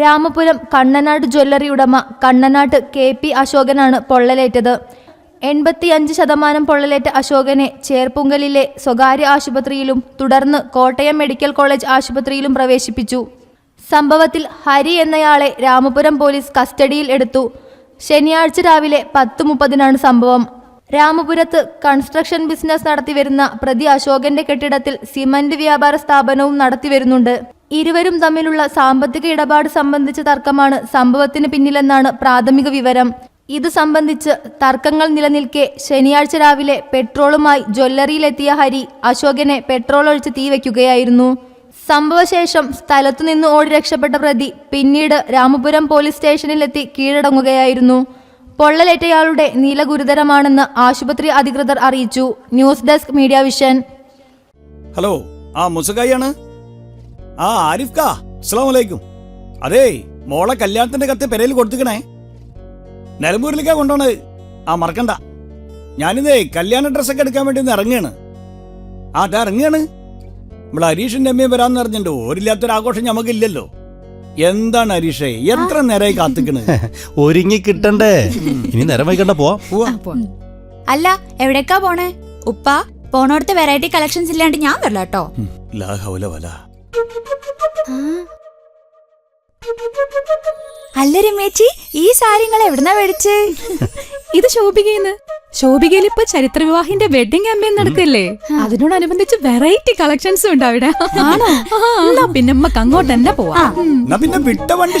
Ramapuram Kannanad jewellery ഉടമ Kannanad K P അശോകനാണ് പൊള്ളലേറ്റത്. എൺപത്തിയഞ്ച് ശതമാനം പൊള്ളലേറ്റ അശോകനെ ചേർപ്പുങ്കലിലെ സ്വകാര്യ ആശുപത്രിയിലും തുടർന്ന് കോട്ടയം മെഡിക്കൽ കോളേജ് ആശുപത്രിയിലും പ്രവേശിപ്പിച്ചു. സംഭവത്തിൽ ഹരി എന്നയാളെ രാമപുരം പോലീസ് കസ്റ്റഡിയിൽ എടുത്തു. ശനിയാഴ്ച രാവിലെ പത്ത് മുപ്പതിനാണ് സംഭവം. രാമപുരത്ത് കൺസ്ട്രക്ഷൻ ബിസിനസ് നടത്തിവരുന്ന പ്രതി അശോകന്റെ കെട്ടിടത്തിൽ സിമന്റ് വ്യാപാര സ്ഥാപനവും നടത്തിവരുന്നുണ്ട്. ഇരുവരും തമ്മിലുള്ള സാമ്പത്തിക ഇടപാട് സംബന്ധിച്ച തർക്കമാണ് സംഭവത്തിന് പിന്നിലെന്നാണ് പ്രാഥമിക വിവരം. ഇത് സംബന്ധിച്ച് തർക്കങ്ങൾ നിലനിൽക്കെ ശനിയാഴ്ച രാവിലെ പെട്രോളുമായി ജ്വല്ലറിയിലെത്തിയ ഹരി അശോകനെ പെട്രോൾ ഒഴിച്ച് തീ വയ്ക്കുകയായിരുന്നു. സംഭവശേഷം സ്ഥലത്തുനിന്ന് ഓടി രക്ഷപ്പെട്ട പ്രതി പിന്നീട് രാമപുരം പോലീസ് സ്റ്റേഷനിലെത്തി കീഴടങ്ങുകയായിരുന്നു. പൊള്ളലേറ്റയാളുടെ നില ഗുരുതരമാണെന്ന് ആശുപത്രി അധികൃതർ അറിയിച്ചു. News desk media vision. Hello ആ മുസകായാണ് ആ ആരിഫ് കാ അസ്സലാമലൈക്കും. അതേ മോളെ കല്യാണത്തിന്റെ കത്ത് പെരയിൽ കൊടുത്തിക്കണേ. നിലമ്പൂരിലേക്കാ കൊണ്ടോണത് ആ മറക്കണ്ട. ഞാനിതേ കല്യാണ ഡ്രസ്സൊക്കെ എടുക്കാൻ വേണ്ടി ഒന്ന് ഇറങ്ങിയാണ് ആ അതാ ഇറങ്ങിയാണ് നമ്മളെ ഹരീഷിന്റെ അമ്മയും വരാന്ന് അറിഞ്ഞിട്ടുണ്ട് ഓരില്ലാത്തൊരു ആഘോഷം ഞമ്മക്കില്ലല്ലോ. എന്താണ് ഹരീഷേ എത്ര നേരമായി കാത്തിക്കണ്? ഒരുങ്ങി കിട്ടണ്ടേ? ഇനി നേരം വൈകണ്ട പോവാം. പോവാ. അല്ല എവിടേക്കാ പോണേ? ഉപ്പ പോണോടത്തെ വെറൈറ്റി കളക്ഷൻസ് ഇല്ലാണ്ട് ഞാൻ വരില്ല കേട്ടോ. വലാ വല. അല്ല രമേച്ചി ഈ സാരിങ്ങൾ എവിടുന്നാ മേടിച്ച്? ഇത് ശോഭികയെന്ന്. ശോഭികയിൽ ഇപ്പൊ ചരിത്ര വിവാഹിന്റെ വെഡിങ് ക്യാമ്പയിൻ നടക്കല്ലേ അതിനോടനുബന്ധിച്ച് വെറൈറ്റി കളക്ഷൻസ് ഉണ്ട് അവിടെ. ആണോ? പിന്നെ നമുക്ക് അങ്ങോട്ട് തന്നെ പോവാം. പിന്നെ വിട്ട വണ്ടി